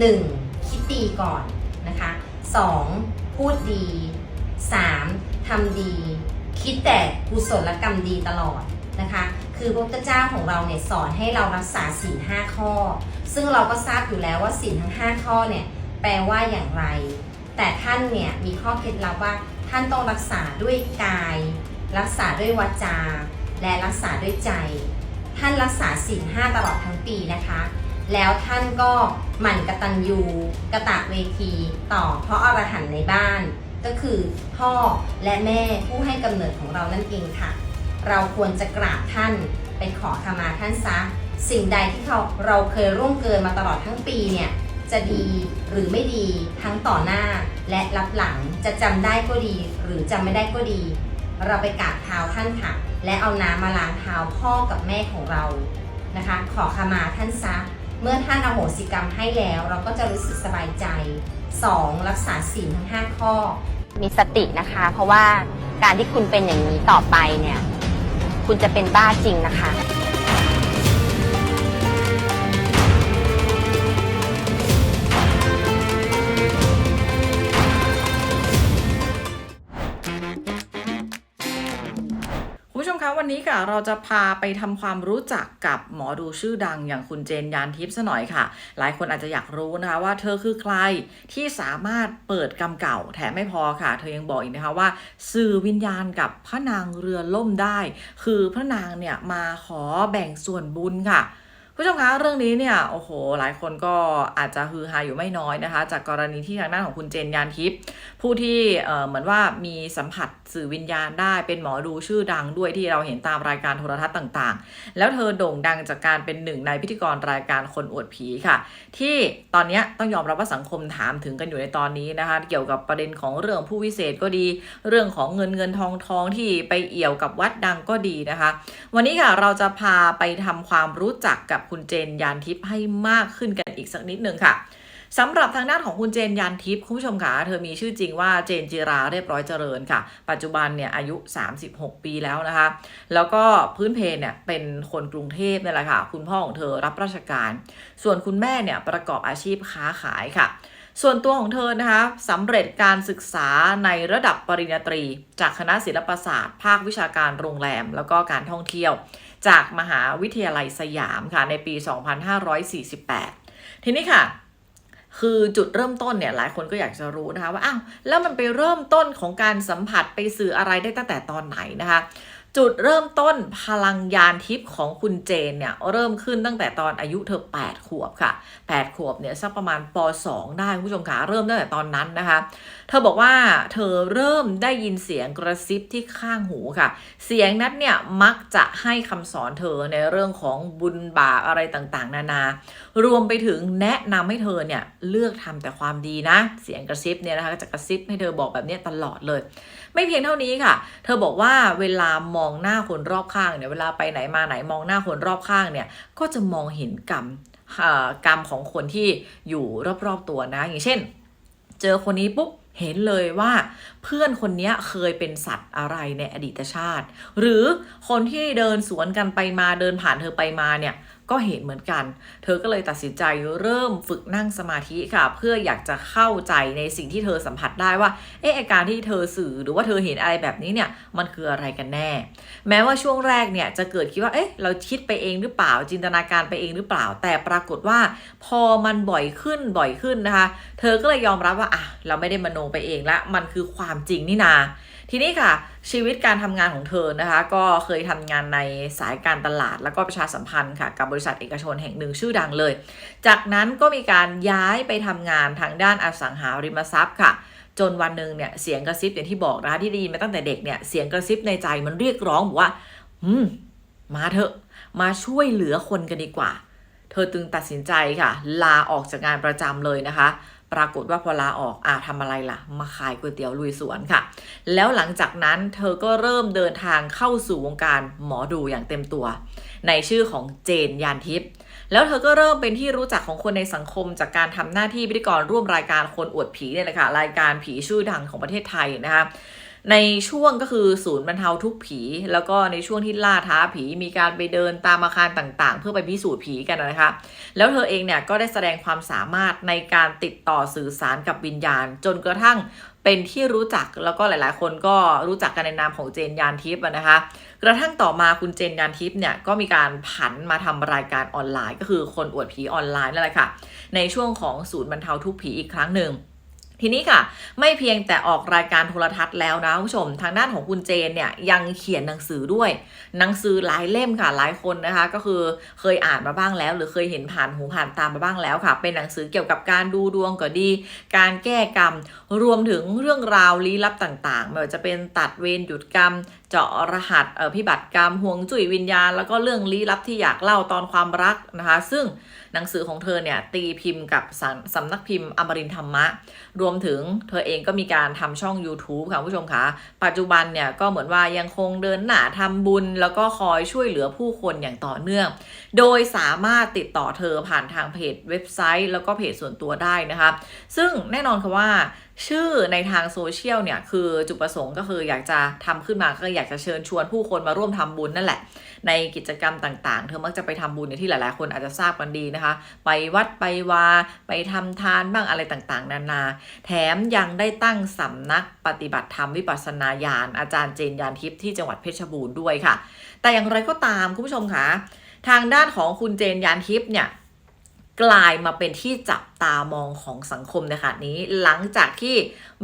1. คิดดีก่อนนะคะ 2. พูดดี 3. ทำดี คิดแต่กุศลกรรมดีตลอดนะคะ คือพระพุทธเจ้าของเราเนี่ยสอนให้เรารักษาศีลห้าข้อ ซึ่งเราก็ทราบอยู่แล้วว่าศีลทั้ง 5 ข้อเนี่ยแปลว่าอย่างไร แต่ท่านเนี่ยมีข้อเคล็ดลับว่าท่านต้องรักษาด้วยกาย รักษาด้วยวาจา และรักษาด้วยใจ ท่านรักษาศีลห้าตลอดทั้งปีนะคะ แล้วท่านก็หมั่นกระตัญญูกระตะเวทีต่อเพราะอรหันต์ในบ้าน ก็คือพ่อและแม่ผู้ให้กำเนิดของเรานั่นเองค่ะ เราควรจะกราบท่านไปขอขมาท่านซะ สิ่งใดที่เขาเราเคยร่วงเกินมาตลอดทั้งปีเนี่ยจะดีหรือไม่ดีทั้งต่อหน้าและรับหลังจะจำได้ก็ดี หรือจำไม่ได้ก็ดี เราไปกราบเท้าท่านค่ะ และเอาน้ำมาล้างเท้าพ่อกับแม่ของเรานะคะ ขอขมาท่านซะ เมื่อท่านอโหสิกรรมให้แล้ว เราก็จะรู้สึกสบายใจ 2. รักษาศีลทั้ง 5 ข้อ มีสตินะคะ เพราะว่าการที่คุณเป็นอย่างนี้ต่อไปเนี่ย คุณจะเป็นบ้าจริงนะคะ ผู้ชมคะวันนี้ค่ะเราจะพาไปทำความรู้จักกับหมอดูชื่อดังอย่างคุณเจนยานทิพย์ซะหน่อยค่ะ หลายคนอาจจะอยากรู้นะคะว่าเธอคือใครที่สามารถเปิดกรรมเก่าแถมไม่พอค่ะ เธอยังบอกอีกนะคะว่า สื่อวิญญาณกับพระนางเรือล่มได้ คือพระนางเนี่ยมาขอแบ่งส่วนบุญค่ะ ผู้ชมคะเรื่องนี้เนี่ยโอ้โหหลายคนก็อาจจะฮือฮาอยู่ไม่น้อยนะคะ จากกรณีที่ทางด้านของคุณเจนยานทิพย์ผู้ที่เหมือนว่ามีสัมผัสสื่อวิญญาณได้เป็นหมอดูชื่อดังด้วยที่เราเห็นตามรายการโทรทัศน์ต่างๆ แล้วเธอโด่งดังจากการเป็นหนึ่งในพิธีกรรายการคนอวดผีค่ะ ที่ตอนนี้ต้องยอมรับว่าสังคมถามถึงกันอยู่ในตอนนี้นะคะ เกี่ยวกับประเด็นของเรื่องผู้วิเศษก็ดี เรื่องของเงินเงินทองทองที่ไปเอี่ยวกับวัดดังก็ดีนะคะ วันนี้ค่ะเราจะพาไปทำความรู้จักกับคุณเจนยานทิพย์ให้มากขึ้นกันอีกสักนิดนึงค่ะสำหรับทางด้านของคุณเจนยานทิพย์คุณผู้ชมค่ะเธอมีชื่อจริงว่าเจนจิราเรียบร้อยเจริญค่ะ ปัจจุบันเนี่ยอายุ 36 ปีแล้วนะคะ แล้วก็พื้นเพเนี่ยเป็นคนกรุงเทพนี่แหละค่ะ คุณพ่อของเธอรับราชการ ส่วนคุณแม่เนี่ยประกอบอาชีพค้าขายค่ะ ส่วนตัวของเธอนะคะสำเร็จการศึกษาในระดับปริญญาตรี จากคณะศิลปศาสตร์ ภาควิชาการโรงแรม แล้วก็การท่องเที่ยว จากมหาวิทยาลัยสยามค่ะในปี 2548 ทีนี้ค่ะ คือจุดเริ่มต้นเนี่ยหลายคนก็อยากจะรู้นะคะว่าอ้าวแล้วมันไปเริ่มต้นของการสัมผัสไปสื่ออะไรได้ตั้งแต่ตอนไหนนะคะ จุดเริ่มต้นพลังยานทิพย์ของคุณเจนเนี่ย เริ่มขึ้นตั้งแต่ตอนอายุเธอ 8 ขวบค่ะ 8 ขวบเนี่ยสักประมาณป .2 ได้คุณผู้ชมคะเริ่มตั้งแต่ตอนนั้นนะคะ เธอบอกว่าเธอเริ่มได้ยินเสียงกระซิบที่ข้างหูค่ะ เสียงนั้นเนี่ยมักจะให้คำสอนเธอในเรื่องของบุญบาปอะไรต่างๆ นานารวมไปถึงแนะนำให้เธอเนี่ยเลือกทำแต่ความดีนะ เสียงกระซิบเนี่ยนะคะจะกระซิบให้เธอบอกแบบนี้ตลอดเลย ไม่เพียงเท่านี้ค่ะ เธอบอกว่าเวลามององหน้าคนรอบข้างเนี่ยเวลาไปไหนมาไหนมองหน้าคนรอบข้างเนี่ยก็จะมองเห็นกรรมอ่อกรรมของคนที่อยู่รอบๆตัวนะ อย่างเช่น เจอคนนี้ปุ๊บเห็นเลยว่าเพื่อนคนนี้เคยเป็นสัตว์อะไรในอดีตชาติ หรือคนที่เดินสวนกันไปมาเดินผ่านเธอไปมาเนี่ยก็เห็นเหมือนกัน เธอก็เลยตัดสินใจเริ่มฝึกนั่งสมาธิค่ะ เพื่ออยากจะเข้าใจในสิ่งที่เธอสัมผัสได้ว่า เอ๊ะอาการที่เธอสื่อหรือว่าเธอเห็นอะไรแบบนี้เนี่ย มันคืออะไรกันแน่ แม้ว่าช่วงแรกเนี่ยจะเกิดคิดว่า เอ๊ะ เราคิดไปเองหรือเปล่า จินตนาการไปเองหรือเปล่า แต่ปรากฏว่า พอมันบ่อยขึ้น บ่อยขึ้นนะคะ เธอก็เลยยอมรับว่า อะ เราไม่ได้มโนไปเองละ มันคือความจริงนี่นา ทีนี้ค่ะ ชีวิตการทำงานของเธอนะคะ ก็เคยทำงานในสายการตลาด แล้วก็ประชาสัมพันธ์ค่ะ กับบริษัทเอกชนแห่งหนึ่งชื่อดังเลย จากนั้นก็มีการย้ายไปทำงานทางด้านอสังหาริมทรัพย์ค่ะจนวันหนึ่งเนี่ยเสียงกระซิบอย่างที่บอกนะคะที่ได้ยินมาตั้งแต่เด็กเนี่ยเสียงกระซิบในใจมันเรียกร้องบอกว่า อืม มาเถอะมาช่วยเหลือคนกันดีกว่า เธอจึงตัดสินใจค่ะ ลาออกจากงานประจำเลยนะคะ ปรากฏว่าพอลาออกอะทำอะไรล่ะ มาขายก๋วยเตี๋ยวลุยสวนค่ะ แล้วหลังจากนั้นเธอก็เริ่มเดินทางเข้าสู่วงการหมอดูอย่างเต็มตัว ในชื่อของเจนยานทิพย์แล้วเธอก็เริ่มเป็นที่รู้จักของคนในสังคม จากการทำหน้าที่พิธีกรร่วมรายการคนอวดผีเนี่ยแหละค่ะรายการผีชื่อดังของประเทศไทยนะคะ ในช่วงก็คือศูนย์บรรเทาทุกผี แล้วก็ในช่วงที่ล่าท้าผีมีการไปเดินตามอาคารต่างๆ เพื่อไปพิสูจน์ผีกันนะคะ แล้วเธอเองเนี่ยก็ได้แสดงความสามารถในการติดต่อสื่อสารกับวิญญาณ จนกระทั่งเป็นที่รู้จักแล้วก็หลายๆ คนก็รู้จักกันในนามของเจนยานทิพย์นะคะ กระทั่งต่อมาคุณเจนยานทิพย์เนี่ยก็มีการผันมาทำรายการออนไลน์ ก็คือคนอวดผีออนไลน์นั่นแหละค่ะในช่วงของศูนย์บรรเทาทุกข์ผีอีกครั้งหนึ่ง ทีนี้ค่ะ ไม่เพียงแต่ออกรายการโทรทัศน์แล้วนะคุณผู้ชม ทางด้านของคุณเจนเนี่ยยังเขียนหนังสือด้วย หนังสือหลายเล่มค่ะหลายคนนะคะ ก็คือเคยอ่านมาบ้างแล้ว หรือเคยเห็นผ่านหูผ่านตามมาบ้างแล้วค่ะ เป็นหนังสือเกี่ยวกับการดูดวงก็ดี การแก้กรรม รวมถึงเรื่องราวลี้ลับต่างๆไม่ว่าจะเป็นตัดเวรหยุดกรรม เจาะรหัสพิบัติกรรมห่วงจุ้ยวิญญาณ แล้วก็เรื่องลี้ลับที่อยากเล่าตอนความรักนะคะ ซึ่งหนังสือของเธอเนี่ยตีพิมพ์กับสสำนักพิมพ์อมรินธรรมะ รวมถึงเธอเองก็มีการทำช่อง YouTube ค่ะคุณผู้ชมคะปัจจุบันเนี่ยก็เหมือนว่ายังคงเดินหน้าทำบุญ แล้วก็คอยช่วยเหลือผู้คนอย่างต่อเนื่อง โดยสามารถติดต่อเธอผ่านทางเพจเว็บไซต์ แล้วก็เพจส่วนตัวได้นะคะ ซึ่งแน่นอนค่ะว่าชื่อในทางโซเชียลเนี่ยคือจุดประสงค์ก็คืออยากจะทำขึ้นมาก็อยากจะเชิญชวนผู้คนมาร่วมทำบุญนั่นแหละ ในกิจกรรมต่างๆ เธอมักจะไปทำบุญในที่หลายๆ คนอาจจะทราบกันดีนะคะ ไปวัดไปวา ไปทำทานบ้างอะไรต่างๆ นานา แถมยังได้ตั้งสำนักปฏิบัติธรรมวิปัสสนาญาณอาจารย์เจนยานทิพย์ที่จังหวัดเพชรบูรณ์ด้วยค่ะ แต่อย่างไรก็ตามคุณผู้ชมคะทางด้านของคุณเจนยานทิพย์เนี่ย กลายมาเป็นที่จับตามองของสังคมในขณะนี้ หลังจากที่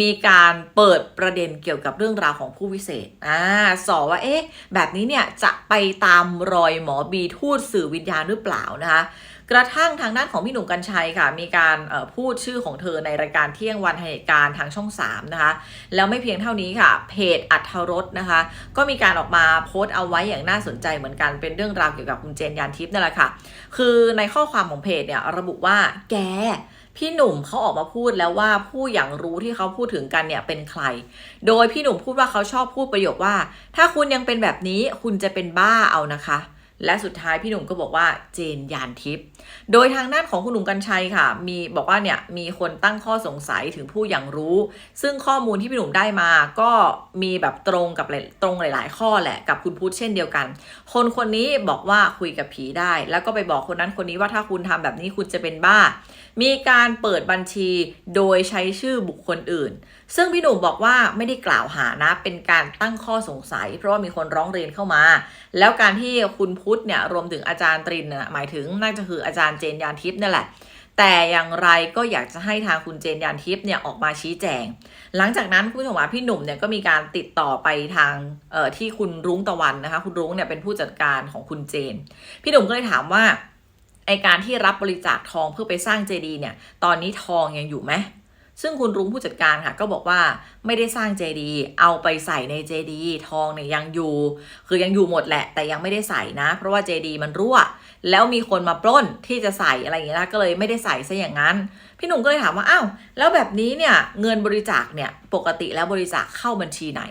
มีการเปิดประเด็นเกี่ยวกับเรื่องราวของผู้วิเศษอ่าสอว่าเอ๊ะแบบนี้เนี่ยจะไปตามรอยหมอบีทูตสื่อวิญญาณหรือเปล่านะคะ กระทั่งทางด้านของพี่หนุ่มกัญชัยค่ะ มีการพูดชื่อของเธอในรายการเที่ยงวันเหตุการณ์ทางช่อง 3 นะคะ แล้วไม่เพียงเท่านี้ค่ะ เพจอัธรสนะคะ ก็มีการออกมาโพสต์เอาไว้อย่างน่าสนใจเหมือนกันเป็นเรื่องราวเกี่ยวกับคุณเจนยานทิพย์นั่นแหละค่ะ คือในข้อความของเพจเนี่ยระบุว่าแกพี่หนุ่มเขาออกมาพูดแล้วว่าผู้อย่างรู้ที่เขาพูดถึงกันเนี่ยเป็นใคร โดยพี่หนุ่มพูดว่าเขาชอบพูดประโยคว่า ถ้าคุณยังเป็นแบบนี้คุณจะเป็นบ้าเอานะคะ และสุดท้ายพี่หนุ่มก็บอกว่าเจนยานทิพย์โดยทางด้านของคุณหนุ่มกัญชัยค่ะ มีบอกว่าเนี่ยมีคนตั้งข้อสงสัยถึงผู้อย่างรู้ ซึ่งข้อมูลที่พี่หนุ่มได้มาก็มีแบบตรงกับตรงหลาย ๆ ข้อแหละกับคุณพุทธเช่นเดียวกัน คนคนนี้บอกว่าคุยกับผีได้ แล้วก็ไปบอกคนนั้นคนนี้ว่าถ้าคุณทำแบบนี้คุณจะเป็นบ้า มีการเปิดบัญชีโดยใช้ชื่อบุคคลอื่น ซึ่งพี่หนุ่มบอกว่าไม่ได้กล่าวหานะเป็นการตั้งข้อสงสัย เพราะว่ามีคนร้องเรียนเข้ามา แล้วการที่คุณพุทธเนี่ยรวมถึงอาจารย์ตรินนะหมายถึงน่าจะคืออาจารย์เจนยานทิพย์นั่นแหละ แต่อย่างไรก็อยากจะให้ทางคุณเจนยานทิพย์เนี่ยออกมาชี้แจง หลังจากนั้นคุณผู้ชมว่าพี่หนุ่มเนี่ยก็มีการติดต่อไปทางเอ่อที่คุณรุ้งตะวันนะคะ คุณรุ้งเนี่ยเป็นผู้จัดการของคุณเจน พี่หนุ่มก็เลยถามว่าไอการที่รับบริจาคทองเพื่อไปสร้างเจดีย์เนี่ย ตอนนี้ทองยังอยู่ไหม ซึ่งคุณรุ้งผู้จัดการค่ะก็บอกว่าไม่ได้สร้างเจดีย์เอาไปใส่ในเจดีย์ทองเนี่ยยังอยู่ คือยังอยู่หมดแหละ แต่ยังไม่ได้ใส่นะ เพราะว่าเจดีย์มันรั่ว แล้วมีคนมาปล้นที่จะใส่อะไรอย่างเงี้ยนะก็เลยไม่ได้ใส่ซะอย่างนั้น พี่หนุ่มก็เลยถามว่าอ้าวแล้วแบบนี้เนี่ยเงินบริจาคเนี่ยปกติแล้วบริจาคเข้าบัญชีไหน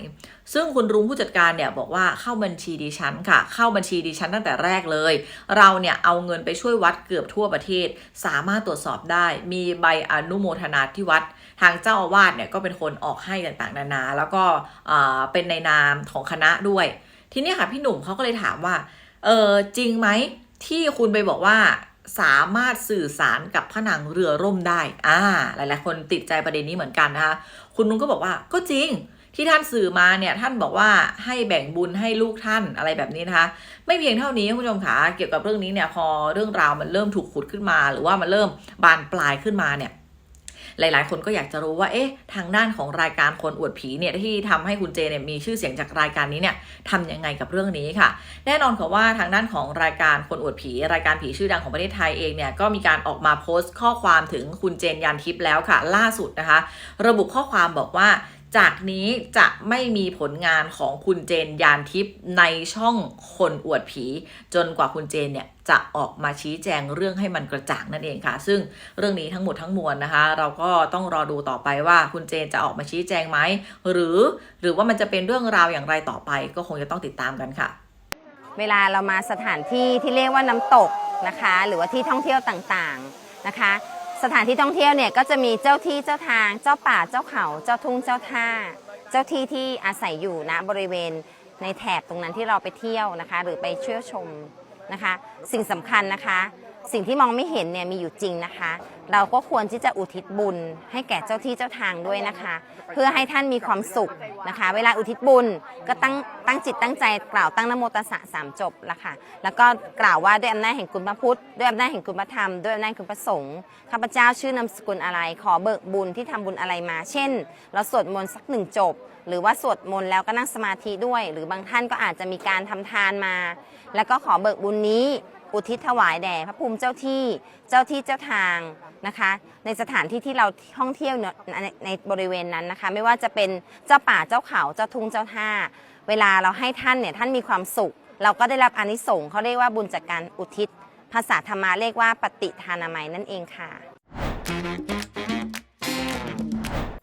ซึ่งคุณรุ้งผู้จัดการเนี่ยบอกว่าเข้าบัญชีดิฉันค่ะ เข้าบัญชีดิฉันตั้งแต่แรกเลย เราเนี่ยเอาเงินไปช่วยวัดเกือบทั่วประเทศ สามารถตรวจสอบได้ มีใบอนุโมทนาที่วัด ทางเจ้าอาวาสเนี่ยก็เป็นคนออกให้ต่างๆ นานา แล้วก็เป็นในนามของคณะด้วย ทีนี้ค่ะพี่หนุ่มเขาก็เลยถามว่าเออจริงไหมที่คุณไปบอกว่า สามารถสื่อสารกับผนังเรือร่มได้ อ่า หลาย ๆ คนติดใจประเด็นนี้เหมือนกันนะคะ คุณนุ้งก็บอกว่า ก็จริง ที่ท่านสื่อมาเนี่ย ท่านบอกว่าให้แบ่งบุญให้ลูกท่านอะไรแบบนี้นะคะ ไม่เพียงเท่านี้คุณผู้ชมคะ เกี่ยวกับเรื่องนี้เนี่ย พอเรื่องราวมันเริ่มถูกขุดขึ้นมา หรือว่ามันเริ่มบานปลายขึ้นมาเนี่ย หลาย ๆ คนก็อยากจะรู้ว่าเอ๊ะทางด้านของรายการคนอวดผีเนี่ยที่ทำให้คุณเจเนี่ยมีชื่อเสียงจากรายการนี้เนี่ยทำยังไงกับเรื่องนี้ค่ะ แน่นอนค่ะว่าทางด้านของรายการคนอวดผี รายการผีชื่อดังของประเทศไทยเองเนี่ยก็มีการออกมาโพสต์ข้อความถึงคุณเจนยันทิพย์แล้วค่ะ ล่าสุดนะคะ ระบุข้อความบอกว่า จากนี้จะไม่มีผลงานของคุณเจนยานทิพย์ในช่องคนอวดผี จนกว่าคุณเจนเนี่ยจะออกมาชี้แจงเรื่องให้มันกระจ่างนั่นเองค่ะ ซึ่งเรื่องนี้ทั้งหมดทั้งมวลนะคะ เราก็ต้องรอดูต่อไปว่าคุณเจนจะออกมาชี้แจงไหมหรือ หรือว่ามันจะเป็นเรื่องราวอย่างไรต่อไป ก็คงจะต้องติดตามกันค่ะ เวลาเรามาสถานที่ที่เรียกว่าน้ำตกนะคะ หรือว่าที่ท่องเที่ยวต่างๆนะคะ สถานที่ท่องเที่ยวเนี่ยก็จะมีเจ้าที่เจ้าทาง เจ้าป่าเจ้าเขา เจ้าทุ่งเจ้าท่า เจ้าที่ที่อาศัยอยู่ณบริเวณในแถบตรงนั้นที่เราไปเที่ยวนะคะ หรือไปเชื่อชมนะคะ สิ่งสำคัญนะคะ สิ่งที่มองไม่เห็นเนี่ยมีอยู่จริงนะคะ เราก็ควรที่จะอุทิศบุญ ให้แก่เจ้าที่เจ้าทางด้วยนะคะ เพื่อให้ท่านมีความสุขนะคะ เวลาอุทิศบุญก็ตั้งตั้งจิตตั้งใจกล่าวตั้งนโมตัสสะสามจบละค่ะ แล้วก็กล่าวว่าด้วยอำนาจแห่งคุณพระพุทธ ด้วยอำนาจแห่งคุณพระธรรม ด้วยอำนาจคุณพระสงฆ์ข้าพเจ้าชื่อนามสกุลอะไร ขอเบิกบุญที่ทำบุญอะไรมา เช่น เราสวดมนต์สักหนึ่งจบ หรือว่าสวดมนต์แล้วก็นั่งสมาธิด้วย หรือบางท่านก็อาจจะมีการทำทานมา แล้วก็ขอเบิกบุญนี้ อุทิศถวายแด่พระภูมิเจ้าที่เจ้าที่เจ้าทางนะคะ ในสถานที่ที่เราท่องเที่ยวในในบริเวณนั้นนะคะ ไม่ว่าจะเป็นเจ้าป่าเจ้าเขาเจ้าทุ่งเจ้าท่า เวลาเราให้ท่านเนี่ยท่านมีความสุข เราก็ได้รับอานิสงส์เขาเรียกว่าบุญจากการอุทิศ ภาษาธรรมะเรียกว่าปฏิทานามัยนั่นเองค่ะ